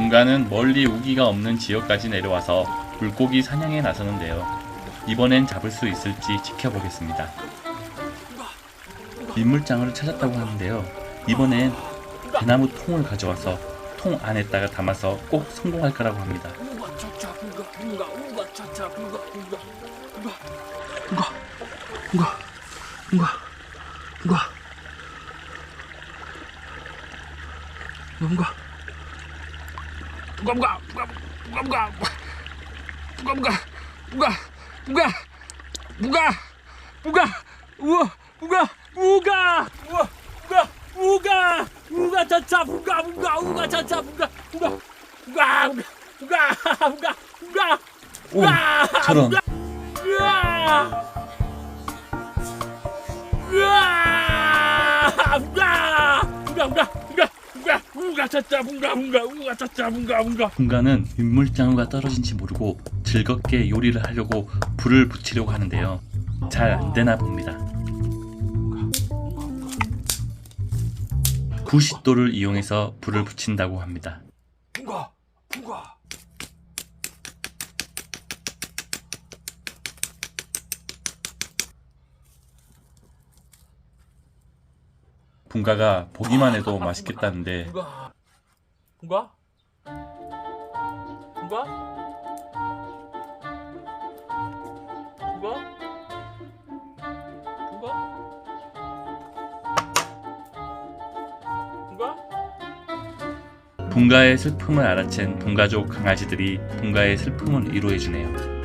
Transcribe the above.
분가는 멀리 우기가 없는 지역까지 내려와서 물고기 사냥에 나서는데요. 이번엔 잡을 수 있을지 지켜보겠습니다. 민물장어를 찾았다고 하는데요. 이번엔 대나무 통을 가져와서 통 안에다가 담아서 꼭 성공할 거라고 합니다. 차차 우가 우가 우가 차차 우가 우가 우가 우가 우가 우가 우가 우가 우가 우가 우가 우가 우가 우가 우가 우가 우가 우와 우가 우가 우가 우가 우가 차차 우가 우가 우가 차차 우가 우가 우가 우가 차차 우가 우가 우가 차차 우가 우가 분가는 민물장어가 떨어진지 모르고 즐겁게 요리를 하려고 불을 붙이려고 하는데요. 잘 안 되나 봅니다. 90도를 이용해서 불을 붙인다고 합니다. 우가 우가 분가가 보기만 해도 맛있겠다는데. 우가? 우가? 우가? 우가? 분가의 슬픔을 알아챈 분가족 강아지들이 분가의 슬픔을 위로해주네요.